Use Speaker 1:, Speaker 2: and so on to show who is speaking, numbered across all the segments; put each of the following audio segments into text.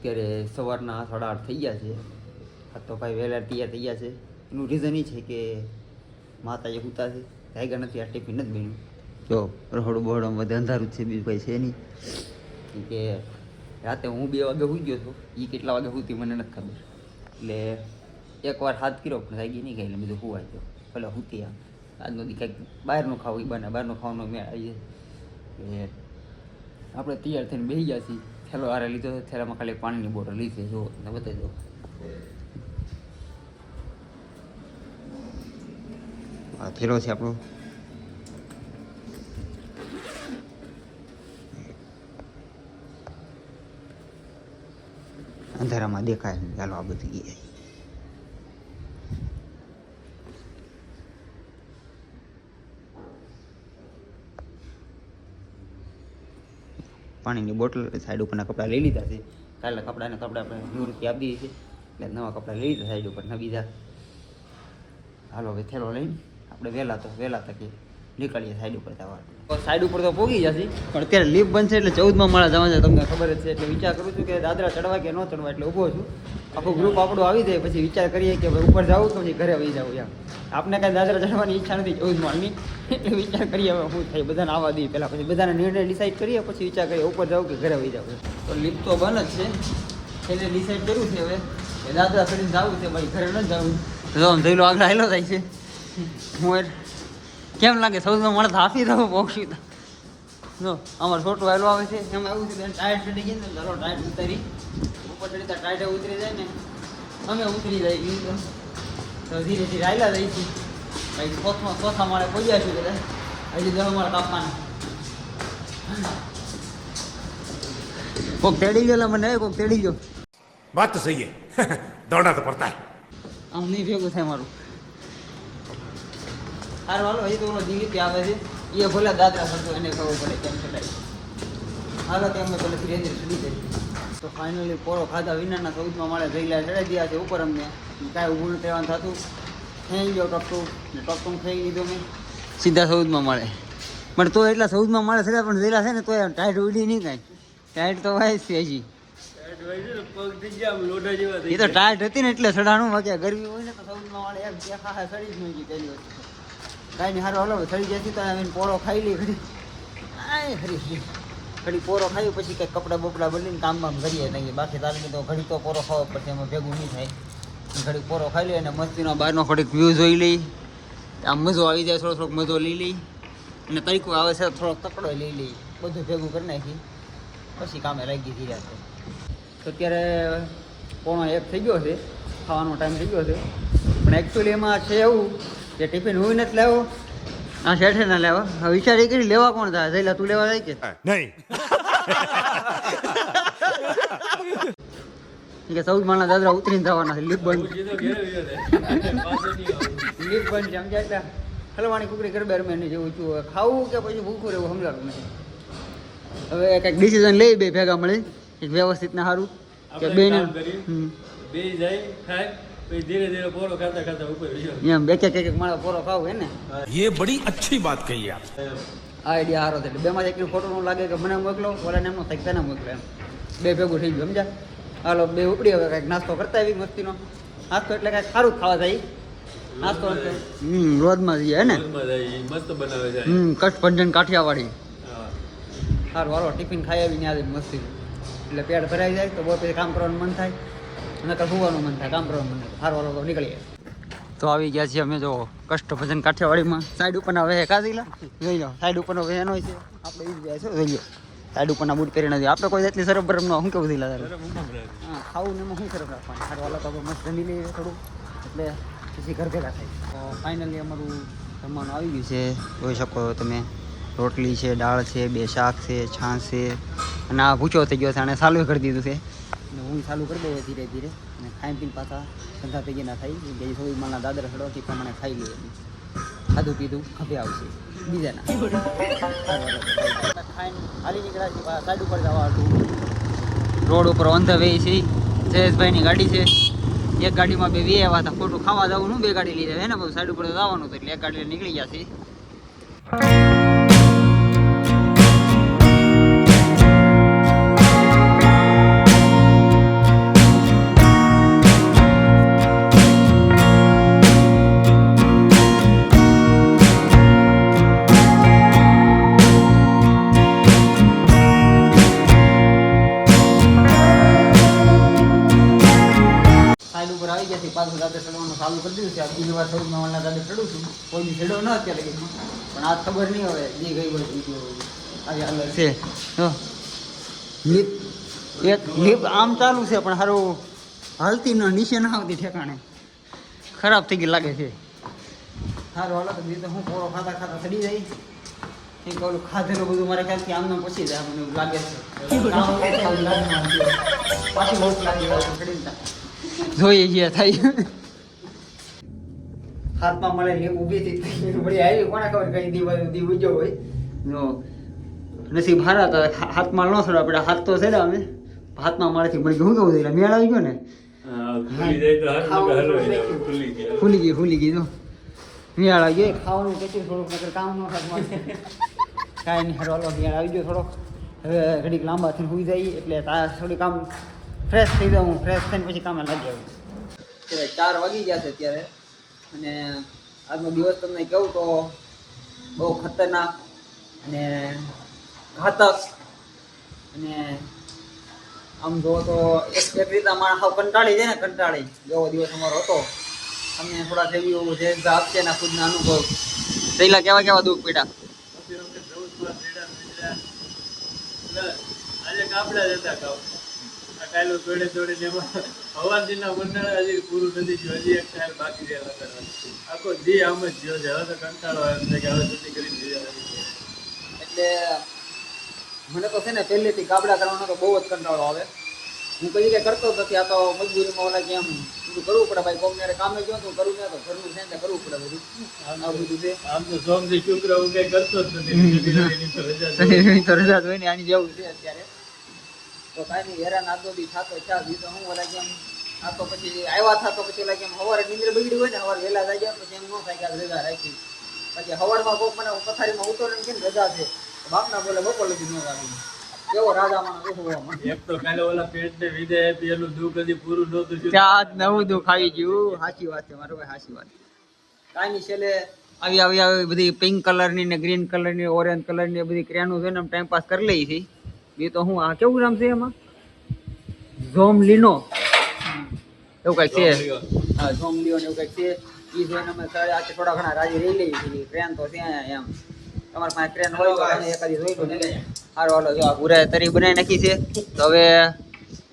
Speaker 1: અત્યારે સવારના સાડા આઠ થઈ ગયા છે. આ તો ભાઈ વહેલા તૈયાર થઈ ગયા છે. એનું રીઝન એ છે કે માતાજી હુતા છે. ટાઈગર નથી આ ટિફિન નથી બન્યું જો રહોડું બહોડું બધે અંધારું જ છે બીજું કંઈ છે નહીં. કે રાતે હું બે વાગે સુઈ ગયો હતો એ કેટલા વાગે સુતી મને નથી ખબર. એટલે એકવાર હાથ કર્યો પણ જાગી નહીં ગઈ એટલે બીજું સુવાઈ ગયો. ભલે સુતી આમ. આજનો દી કંઈક બહારનું ખાવું એ બને બહારનું ખાવાનું મેળ આવી એટલે આપણે તૈયાર થઈને બેસી ગયા છીએ. થેલો આરે લીધો છે, થેલામાં ખાલી પાણીની બોટલ લીધી જો તમને બતાવી દો આ થેલો છે આપણો. અંધારામાં દેખાય ચાલો આ બધી ગઈ પાણીની બોટલ સાઈડ ઉપરના કપડાં લઈ લીધા છે. કાલે કપડાને કપડાં આપણે નિવૃત્તિ આપી દઈએ છીએ. એટલે નવા કપડાં લઈ લીધા સાઈડ ઉપર ને બીજા હાલો, હવે થેલો લઈને આપણે વહેલા તો, વહેલા તકે નીકળીએ સાઈડ ઉપર જવા. સાઈડ ઉપર તો પોગી જશે. પણ અત્યારે લીફ બનશે એટલે ચૌદમાં માળા જવા છે, તમને ખબર જ છે. એટલે વિચાર કરું છું કે દાદરા ચડવા કે ન ચડવા, એટલે ઊભો છું. આખું ગ્રુપ આપણું આવી જાય, પછી વિચાર કરીએ કે ઉપર જવું તો પછી ઘરે આવી જવું એમ. આપણે કાંઈ દાદરા ચડવાની ઈચ્છા નથી ચૌદ માળની એટલે વિચાર કરીએ હવે શું થાય, બધાને આવવા દઈએ પહેલાં પછી. બધાને નિર્ણય ડિસાઈડ કરીએ, પછી વિચાર કરીએ, ઉપર જવું કે ઘરે વહી જાવ તો લીફ તો બંધ જ છે. એટલે ડિસાઈડ કર્યું છે હવે. કે દાદરા ચડીને જવું છે, ભાઈ ઘરે ન જવું આમ જઈલો આગળ આવેલો થાય છે. હું કેમ લાગે? સૌથી મળે આપી દઉં તો જો, અમારે છોટું આવેલો આવે છે. એમ આવું છે ટાયર ચડી ગઈ ને ચાલો ટાયર ઉતારી. ઉપર ચડી ટાયર ઉતરી જાય ને. અમે ઉતરી જાય તો ધીરે ધીરે આવેલા રહી છે. પછી ચોથો ચોથા માળે પહોંચ્યા છું કદાચ હજી દસ માળે કાપવાના કોક તેડી ગયો મને કોક તેડી ગયો.
Speaker 2: વાત તો સહી દોડા તો પડતા.
Speaker 1: આમ નહીં ભેગું થાય મારું. હાર વાલો હજી તો જીવિત આવે છે. એ ભલે દાદરા કરતો એને ખબર પડે કેમ ચડાય હાલો તે અમે ભલે ધીરે ધીરે ચડી જઈએ. તો ફાઇનલી પોરો ખાધા વિનાના ચૌદમાં માળે જઈલા ચડાઈ ગયા છે ઉપર અમને. કાંઈ ઊભું નથી રહેવાનું થતું થઈ ગયો ટપકું ને ટપટું થઈ લીધું મેં. સીધા સૌદમાં મળે. પણ તો એટલા સૌદમાં મળે છે પણ જેલા છે ને તો ટાઈટ ઉડી નહીં કાંઈ ટાઈટ તો વાય છે હજી. એ તો ટાઈટ હતી ને એટલે સડાણું વાગ્યા ગરમી હોય ને તો સૌદમાં મળે. એમ જે હા સડી જ નહીં ગઈ પહેલી વખત. કાંઈ નહીં સારું હલો સડી જતી તો એમ પોરો ખાઈ લઈ ખરી. આય ખરી ખરી. ઘડી પોરો ખાઈ પછી કંઈક કપડાં બપડા બદલીને કામ બામ કરીએ. નહીં બાકી તારે તો ઘડી તો પોરો ખાવો પડશે. એમાં ભેગું નહીં થાય. ઘડી પોરો ખાઈ લઈએ અને મસ્તીનો બહારનો થોડીક વ્યૂ જોઈ લઈ. આમ મજો આવી જાય થોડો થોડોક મજો લઈ લઈ. અને તરીકો આવે છે થોડોક તકડો લઈ લઈ. બધું ભેગું કરી નાખી. પછી કામે લાગી ધીરે તો અત્યારે પોણો એક થઈ ગયો છે. ખાવાનો ટાઈમ થઈ ગયો છે. પણ એકચ્યુઅલી એમાં છે એવું કે ટિફિન હું નથી લેવો ના શેઠે ના લેવા હવે વિચાર એ કરી લેવા કોણ થાય જઈલા તું લેવા જાય કે? ઈ કે ચૌદ માળના દાદરા ઉતરીને જવાના છે લીપ બંધ લીપ બંધ છે સમજાય ખલવાની કુકરી ગરબે રમે એને જેવું છું ખાવું કે પછી ભૂખું રહેવું સમજાતું નથી હવે કંઈક ડિસિઝન લઈ બે ભેગા મળી એક વ્યવસ્થિત ને સારું કે બે
Speaker 3: બે જાય ખાય ધીરે ધીરે પોરો ખાતા ખાતા ઉપર
Speaker 1: એમ બે પોરો ખાવ હે
Speaker 2: વાત કહી
Speaker 1: આપ આઈડિયા સારો છે એટલે બેમાં એક ખોટું લાગે કે મને મોકલો ઓલાને એમનો સકતા ના મોકલો એમ બે ભેગું થઈ ગયું સમજા હાલો બે ઉપડી હવે કંઈક નાસ્તો કરતા આવી મસ્તીનો. નાસ્તો એટલે કાંઈક સારું ખાવા જાય. નાસ્તો હમ રોજમાં જઈએ હે ને?
Speaker 3: જાય, મસ્ત બનાવે છે
Speaker 1: હમ કચ્છ કાઠિયાવાડી.
Speaker 3: હા.
Speaker 1: સારું હાલો ટિફિન ખાઈ આવીને આજે મસ્તી. એટલે પેટ ભરાઈ જાય તો બહુ પછી કામ કરવાનું મન થાય. નકર હોવાનું મન થાય કામ કરવાનું મન થાય. સારું હાલો તો નીકળીએ. તો આવી ગયા છીએ અમે જો કષ્ટ ભજન કાઠિયાવાડીમાં. સાઈડ ઉપરના વે કાઢીલા જોઈ લો સાઈડ ઉપરનો વે એનો છે. આપણે એ જાય છે જોઈ લો. સાઈડ ઉપરના બૂટ પહેરી નથી. આપણે કોઈ એટલી સરફ બરમનો શું કેવું થયેલા. હા ખાવું ને એમાં શું સરફ રાખવાનું? સારું હાલો તો મસ્ત જમી લઈએ થોડું. એટલે પછી ઘર ભેગા થાય. તો ફાઇનલી અમારું જમવાનું આવી ગયું છે. જોઈ શકો તમે રોટલી છે દાળ છે બે શાક છે છાશ છે. અને આ ભૂચો થઈ ગયો છે અને ચાલુ કરી દીધું છે. અને હું ચાલુ કરી દઉં ધીરે ધીરે. અને ખાઈ પીને પાછા ધંધા થઈ ના થાય. બે થોડી માના દાદર હળવાથી પ્રમાણે ખાઈ લઈએ ખાધું પીધું ખભે આવશે. બીજાના. ખાઈને નીકળ્યા છે સાઈડ ઉપર જવા રોડ ઉપર ઓન ધ વે છે. જયેશભાઈની ગાડી છે. એક ગાડીમાં બે વે આવ્યા હતા. ખોટું ખાવા જવું બે ગાડી લીધા હે ને બધું સાઈડ ઉપર જવાનું હતું એટલે એક ગાડી નીકળી ગયા છે ચડ્યો ન અત્યારે પણ આ ખબર નહીં હવે જે ગઈ વર્ષ છે. લીપ એક લીપ આમ ચાલુ છે પણ સારું હાલતી ન નીચે ના આવતી ઠેકાણે. ખરાબ થઈ ગઈ લાગે છે. સારું હાલો તો બીજું હું પોળો ખાતા ખાતા ચડી જાય. એક ઓલું ખાધેલું બધું મારે ખ્યાલથી આમને પછી જાય મને એવું લાગે છે. જોઈએ જે થાય. હાથમાં મળે લેપ ઊભી હતી વળી આવી. કોને ખબર કઈ દી દી ઉજ્યો હોય? નો નસીબ હારા હતા. હાથમાં ન થયો આપણે હાથ તો થયેલા ને અમે. હાથમાં મારેથી મળી શું કહું એટલે મેળ આવી ગયો ને? ફૂલી ગઈ ફૂલી ગઈ તો મેળ આવી ગયો. ખાવાનું કેટલું થોડુંક નકર કામ ન થાય કાંઈ નહીં હરવાલો હાલો મેળ આવી ગયો થોડોક. હવે ઘડીક લાંબા થઈને સુઈ જાય એટલે તા થોડીક આમ ફ્રેશ થઈ જાઉં. ફ્રેશ થઈને પછી કામે લાગી આવું. ચાર વાગી ગયા છે અત્યારે. અને આજનો દિવસ તમને કહું તો બહુ ખતરનાક અને ઘાતક અને આમ જો તો એક રીતે માણસ કંટાળી જાય ને, કંટાળી. જેવો દિવસ અમારો હતો. અમને થોડા જેવી જે આપશે એના ખુદના અનુભવ. પહેલાં કેવા કેવા દુઃખ પીડા
Speaker 3: આજે ગામડા જ હતા ગામ. આ ટાઈલો તોડે તોડીને એમાં હવારજીના મંડળ હજી પૂરું નથી થયું. હજી એક ટાઈલ બાકી રહેલા કરવા આખો દી આમ જ ગયો છે. હવે તો કંટાળો આવે છે કે હવે જલ્દી કરી
Speaker 1: એટલે મને તો છે ને પહેલેથી ગાબડા કરવાનો તો બહુ જ કંટાળો આવે. હું કદી કે કરતો જ નથી. આ તો મજબૂરીમાં ઓલા કે આમ બધું કરવું પડે ભાઈ. કોમ ત્યારે કામે ગયો તો કરવું નહીં તો ઘરનું છે ને કરવું પડે બધું. આ બધું છે.
Speaker 3: આમ તો સોમથી શુક્ર હું કઈ કરતો જ નથી. રજા જ હોય
Speaker 1: ને. આની જેવું છે અત્યારે. તો કાંઈ નહીં હેરાન આદો દી થતો ચા દી તો હું ઓલા કેમ આ તો પછી આવ્યા થા તો પછી ઓલા કેમ સવારે નિંદ્ર બગડી હોય ને સવારે વહેલા જાય પછી એમ ન થાય કે રજા રાખી. પછી હવારમાં કોક મને પથારીમાં ઉતરે ને કેમ રજા છે? બાપના બોલે બપોર લગી ન કાઢી કેવો રાજા હોય આમાં.
Speaker 3: એક તો કાલે ઓલા પેટને વિદાય આપી એનું દુઃખ હજી પૂરું નહોતું થયું.
Speaker 1: ત્યાં જ નવું દુઃખ આવી ગયું. સાચી વાત છે મારો ભાઈ સાચી વાત કાંઈ નહીં છેલ્લે આવી આવી આવી બધી પિંક કલરની ને ગ્રીન કલરની ઓરેન્જ કલરની બધી ક્રેનું છે ને ટાઈમ પાસ કરી લઈ છે. એ તો હું આ કેવું નામ છે એમાં? ઝોમ એવું કંઈક છે?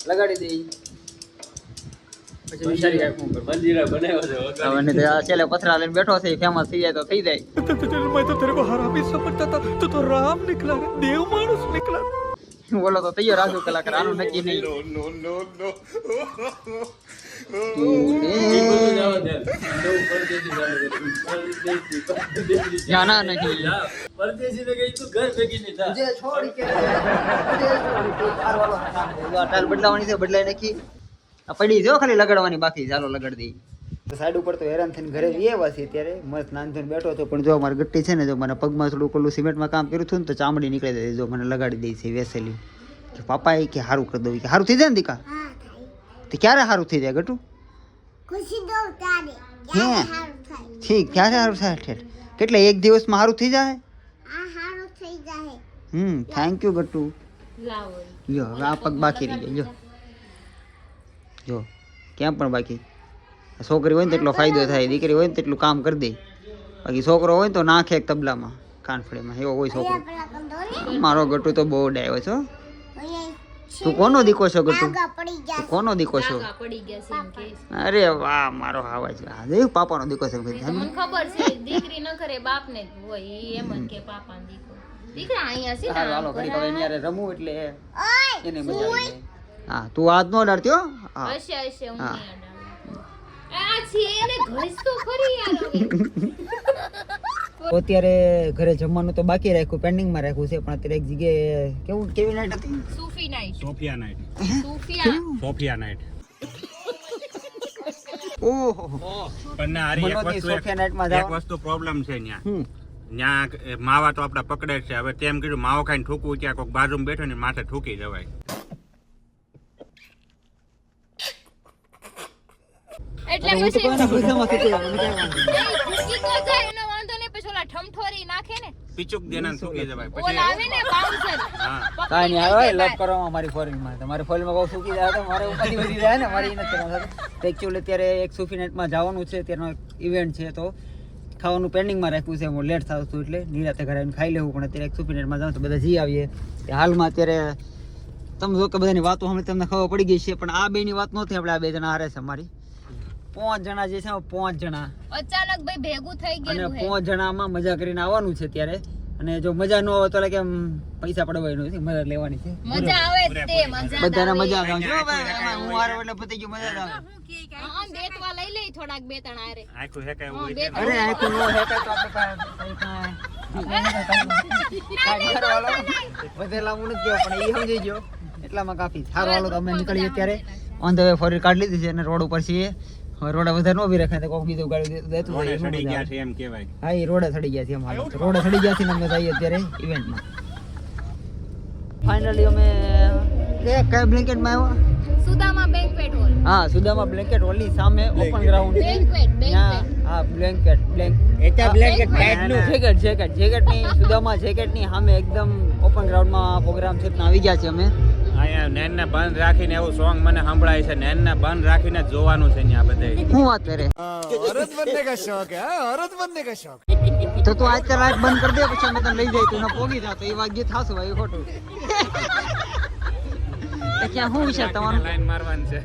Speaker 1: લગાડી દઈ પછી આ પથરા લઈને બેઠો છે ફેમસ થઈ જાય તો થઈ જાય.
Speaker 2: તો રામ નીકળા દેવ માણસ નીકળા
Speaker 1: બોલો તો તૈયાર રાજુ કલાકાર આનું નક્કી નહીં
Speaker 3: દે. નવું પરદેશી.
Speaker 1: ના, નહીં.
Speaker 3: કહી તું ઘર ભેગી નહીં થા.
Speaker 1: જે છોડી કે બદલાવાની છે બદલાઈ નાખી આ પડી જો ખાલી લગાડવાની બાકી ચાલો લગાડી દઈ સાઈડ ઉપર તો હેરાન થઈને ઘરે લઈ આવ્યા છીએ ત્યારે મસ્ત નાનથઈને બેઠો હતો પણ જો મારી ગટ્ટી છે ને જો મને પગમાં થોડું પેલું સિમેન્ટમાં કામ કર્યું હતું ને તો ચામડી નીકળી દેજો જો મને લગાડી દઈ છે વેસેલી. કે પાપાએ કે સારું કરી દઉં. કે સારું થઈ જાય ને દીકા? તો ક્યારે સારું થઈ જાય ગટુ? ઠીક ક્યારે સારું થાય ઠેઠ? કેટલે એક દિવસમાં સારું થઈ જાય?
Speaker 4: આ સારું થઈ જાય.
Speaker 1: હમ થેન્ક યુ ગટ્ટુ
Speaker 4: લાવો.
Speaker 1: જો હવે આ પગ બાકી રહી જાય જો જો કેમ પણ બાકી? છોકરી હોય ને તેટલો ફાયદો થાય દીકરી હોય ને તેટલું કામ કરી દે. બાકી છોકરો હોય ને તો નાખે એક તબલામાં કાનફળીમાં એવો હોય છોકરો. મારો ગટુ તો બહુ ડાયો છો તું કોનો દીકો છો ગટુ? કોનો દીકો છો?
Speaker 5: છે
Speaker 1: અરે વાહ મારો આવાજ વાહ દેખ પાપાનો દીકો છે
Speaker 5: મને ખબર છે દીકરી ન કરે બાપ ને હોય એમ જ કે પાપાનો દીકો. દીકરા અહીંયા છે
Speaker 1: હાલો ઘડી હવે એની હારે રમવું એટલે
Speaker 4: ઓય
Speaker 1: એને મજા આવે હા તું આજ નો અડાડતી હા?
Speaker 5: હશે હશે હું
Speaker 1: હા.
Speaker 5: નહીં.
Speaker 1: અત્યારે ઘરે જમવાનું તો બાકી રાખ્યું પેન્ડિંગમાં રાખ્યું છે પણ અત્યારે એક જગ્યાએ કેવું કેવી નાઈટ હતી?
Speaker 5: Sufi night
Speaker 2: Sofia night
Speaker 5: Sofia.
Speaker 2: Sofia night
Speaker 1: ઓહો.
Speaker 2: પણ ના આરી એક વસ્તુ
Speaker 1: સોફિયા નાઈટમાં
Speaker 2: એક વસ્તુ પ્રોબ્લેમ છે ત્યાં ત્યાં માવા તો આપડા પકડે છે. હવે તેમ કીધું માવો ખાઈને ઠૂકવું ક્યાં કોઈક બાજુમાં બેઠો ને માથે ઠૂકી જવાય.
Speaker 1: તો
Speaker 5: જાય એનો વાંધો નહીં પછી ઓલા ઠમઠોરી નાખે ને.
Speaker 2: પીચુક દેના સૂકી જવાય
Speaker 5: ઓલા આવે ને બાઉન્સર
Speaker 2: હા.
Speaker 1: કાંઈ નહીં આવે લવ કરવામાં મારી ફોરેનમાં તમારી ફોરેનમાં બહુ સૂકી જાય તો મારે ઉપાધિ વધી જાય ને મારી નથી કરવાનું. એકચ્યુઅલી અત્યારે એક સૂફી નાઇટમાં જવાનું છે ત્યારનો ઇવેન્ટ છે તો ખાવાનું પેન્ડિંગમાં રાખ્યું છે હું લેટ થતું હતું એટલે નિરાતે ઘરે આવીને ખાઈ લેવું પણ અત્યારે એક સૂફી નાઇટમાં જાઉં તો બધા જઈ આવીએ. હાલમાં અત્યારે તમે જો કે બધાની વાતો હમણાં તમને ખબર પડી ગઈ છે પણ આ બેની વાત નહોતી આપણે આ બે જણા હારે છે અમારી પાંચ જણા જે છે પાંચ જણા.
Speaker 5: અચાનક ભાઈ ભેગું થઈ
Speaker 1: અને
Speaker 5: ગયેલું હે.
Speaker 1: પાંચ જણામાં મજા કરીને આવવાનું છે ત્યારે અને જો મજા ન આવે તો એટલે કે પૈસા પડવાનું છે મજા લેવાની છે.
Speaker 5: મજા આવે તે મજા
Speaker 1: બધાને મજા આવે. જો ભાઈ, હું હારો એટલે પતી ગયું મજા આવે.
Speaker 5: હા, બેટવા લઈ લઈ થોડાક બે ત્રણ
Speaker 2: આખું હોય
Speaker 1: અરે તો આપણે નથી પણ એ સમજી ગયો. એટલામાં કાફી. સારું હાલો તો અમે નીકળીએ અત્યારે. ઓન ધ વે ફરી કાઢી લીધી છે અને રોડ ઉપર છીએ. રોડે વધારે નો બી રખાય તો કોક બીજું ગાડી દે- દેતું હોય
Speaker 2: રોડે
Speaker 1: એમાં
Speaker 2: ગયા છે એમ કહેવાય.
Speaker 1: હા એ રોડા સડી ગયા છે એમ હાલ. રોડા સડી ગયા છે ને અમે જઈએ અત્યારે ઇવેન્ટમાં ફાઇનલી અમે કયા કયા બ્લેન્કેટમાં આવ્યા?
Speaker 5: સુદામા બેંકવેટ હોલ
Speaker 1: હા સુદામા બ્લેન્કેટ ઓલી સામે ઓપન ગ્રાઉન્ડ છે.
Speaker 5: બેંકવેટ
Speaker 1: હા બ્લેન્કેટ બ્લેન્ક
Speaker 2: એટલે blanket
Speaker 1: નું જેકેટ જેકેટ જેકેટની સુદામા જેકેટની સામે એકદમ ઓપન ગ્રાઉન્ડમાં પ્રોગ્રામ છે ત્યાં આવી ગયા છે અમે.
Speaker 2: અહીંયા નેનને બંધ રાખીને એવું સોંગ મને સંભળાય છે. નેનને બંધ રાખીને જોવાનું છે અહીંયા બધે.
Speaker 1: શું વાત કરે? તો તું આજ લાઈટ બંધ કરી દે પછી અમે તને લઈ જાય તું પોગી જા તો એ વાગ્ય થાશું ભાઈ ખોટું. તો ક્યાં શું વિચાર તમારું?
Speaker 2: લાઈન મારવાની છે.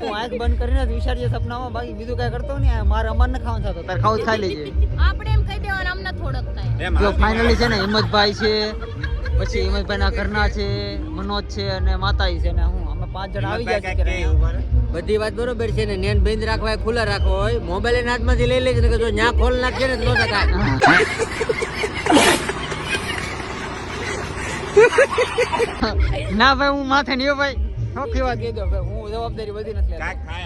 Speaker 1: તું આંખ બંધ કરીને જ વિચારીએ સપનામાં બાકી બીજું કઈ કરતો નહીં મારે અમાર ને ખાવાનું થતો તારે ખાવું ખાઈ લેજે.
Speaker 5: આપણે એમ કહી દેવાનું અમને થોડોક થાય.
Speaker 2: એમ
Speaker 1: જો ફાઇનલી છે ને હિંમતભાઈ છે પછી હિંમતભાઈ ના ઘરના છે મનોજ છે અને માતાજી છે ને હું અમે પાંચ જણા આવી ગયા છે.
Speaker 2: એવું.
Speaker 6: બધી વાત બરોબર છે ને નેન બંધ રાખવા હોય, ખુલ્લા રાખવા હોય મોબાઈલ એના હાથમાંથી લઈ લેજે ને કે જો ન્યા ખોલ નાખીએ ને તો થાય.
Speaker 1: ના ભાઈ હું માથે નહીં ભાઈ. ચોખ્ખી વાત કહી દો ભાઈ હું જવાબદારી બધી નથી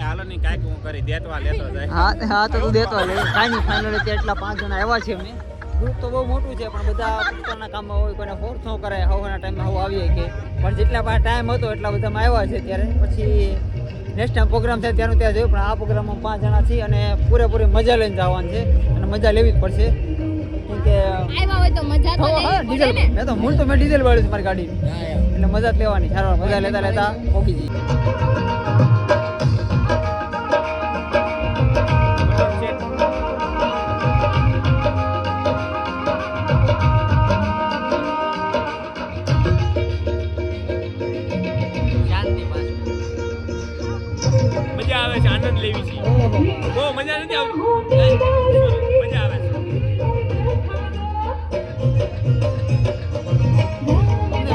Speaker 2: હાલો હું કરી દેતવા લેતો જાય.
Speaker 1: હા હા તો તું દેતો લે. કાંઈ નહીં ફાઇનલ એટલા પાંચ જણા આવ્યા છે અમે. ગ્રુપ તો બહુ મોટું છે પણ બધા પોતાના કામમાં હોય કોઈને ફોર્સ ન કરાય હવાના ટાઈમમાં હવા આવીએ કે. પણ જેટલા પાસે ટાઈમ હતો એટલા બધામાં આવ્યા છે ત્યારે પછી નેક્સ્ટ ટાઈમ પ્રોગ્રામ થાય ત્યાંનું ત્યાં જોયું પણ આ પ્રોગ્રામમાં પાંચ જણા છીએ અને પૂરેપૂરી મજા લઈને જવાનું છે. અને મજા લેવી જ પડશે. કેમ કે
Speaker 5: આવ્યા હોય તો મજા તો
Speaker 1: હા,
Speaker 5: લેવી
Speaker 1: ડીઝલ મેં તો મૂળ તો મેં ડીઝલ વાળ્યું છે મારી ગાડી. એટલે મજા જ લેવાની. સારો મજા લેતા લેતા. પોકી જઈએ
Speaker 3: મજા આવતી મજા આવે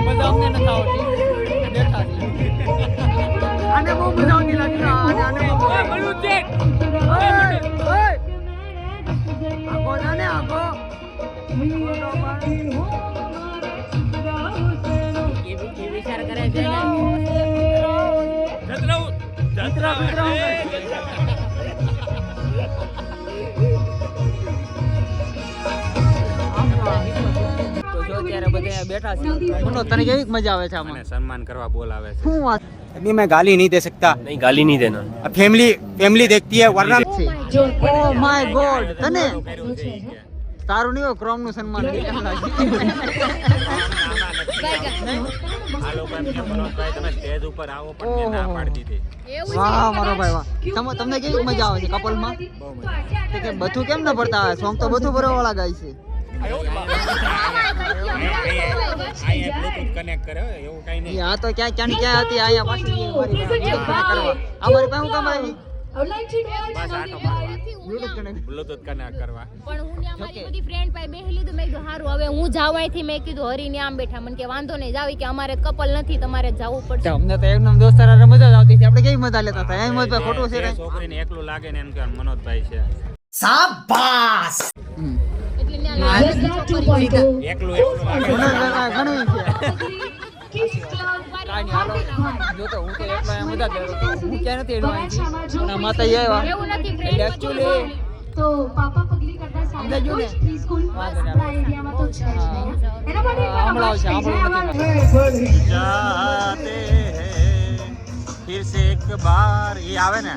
Speaker 1: મજા અમને નથી આવતી. બેઠા બહુ મજા આવતી લાગી આ- આને આને. બહુ
Speaker 3: મળ્યું છે.
Speaker 1: ઓય, ઓય. આગો આગો.
Speaker 6: એ એ વિચાર કરે છે ને
Speaker 3: જતરાઉ
Speaker 1: જતરાઉ, જતરાઉ. જો અત્યારે બધા બેઠા છે મનો તને કેવી મજા આવે છે
Speaker 2: મને
Speaker 1: આમાં
Speaker 2: સન્માન કરવા બોલાવે છે
Speaker 1: શું વાત
Speaker 7: अभी मैं गाली नहीं दे सकता
Speaker 8: नहीं गाली नहीं देना
Speaker 7: अब फैमिली फैमिली देखती है वरना
Speaker 1: છે ઓ માય ગોડ તને
Speaker 2: કર્યું છે ઈ કે.
Speaker 1: તારું નહીં હોય ક્રોમ નું સન્માન
Speaker 2: આ લોકો એમ કે મનોજભાઈ તમે સ્ટેજ ઉપર આવો પણ મેં ના પાડી દીધી
Speaker 5: એવું
Speaker 1: વાહ મારો ભાઈ વાહ તમ- તમને કેવી મજા આવે છે કપલમાં તો કે બધું કેમ ન પડતા આવે સોંગ તો બધું બરોબર વાળા ગાય છે
Speaker 2: અહીંયા બ્લુટૂથ કનેક્ટ કરે એવું કઈ નહીં.
Speaker 1: આ તો ક્યાં ક્યાં ક્યાં હતી? અહીંયા પાછી અમારી પાસે હું કામ આવી?
Speaker 2: બસ આટો મારવા
Speaker 1: બ્લૂટૂથ કનેક્ટ
Speaker 2: કરવા.
Speaker 5: પણ હું ને અમારી બધી ફ્રેન્ડ પાસે બેહી લીધું મેં કીધું સારું હવે હું અહીંથી. મેં કીધું હરીને આમ બેઠા. મને કે વાંધો નહીં જાવી. કે અમારે કપલ નથી તમારે જવું પડશે.
Speaker 1: અમને તો એકદમ દોસ્તાર હારે મજા જ આવતી હતી. આપણે કેવી મજા લેતા હતા? એમ જ ખોટું છે
Speaker 2: છોકરીને એકલું લાગે ને એમ કે મનોજભાઈ છે.
Speaker 1: તો તો
Speaker 9: છે
Speaker 1: હમણાં આવશે હમણાં
Speaker 2: જાતે ફિર એક બાર એ આવે ને